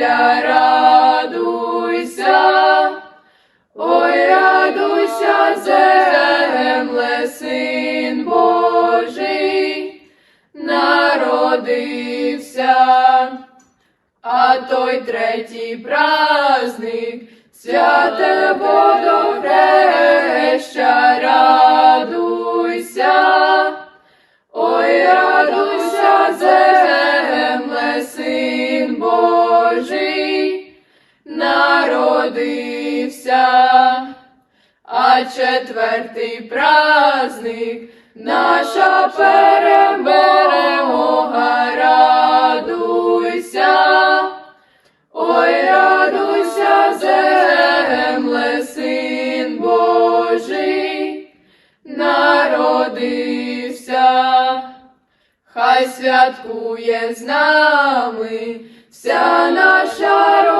Василя, радуйся, ой, радуйся, земле, син Божий, народився, а той третій праздник святе водохреща, радуйся. Народився, а четвертий праздник наша перемога, радуйся. Ой, радуйся, земле, син Божий, народився, хай святкує з нами вся наша родина,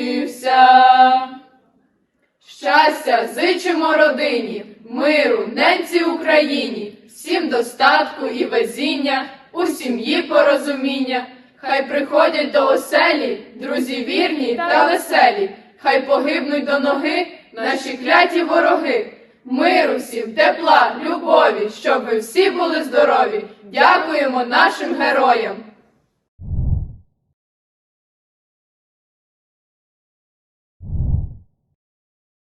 Щастя зичимо родині, миру, ненці Україні, всім достатку і везіння, у сім'ї порозуміння. Хай приходять до оселі, друзі вірні та веселі, хай погибнуть до ноги наші кляті вороги. Миру всім, тепла, любові, щоб ви всі були здорові. Дякуємо нашим героям.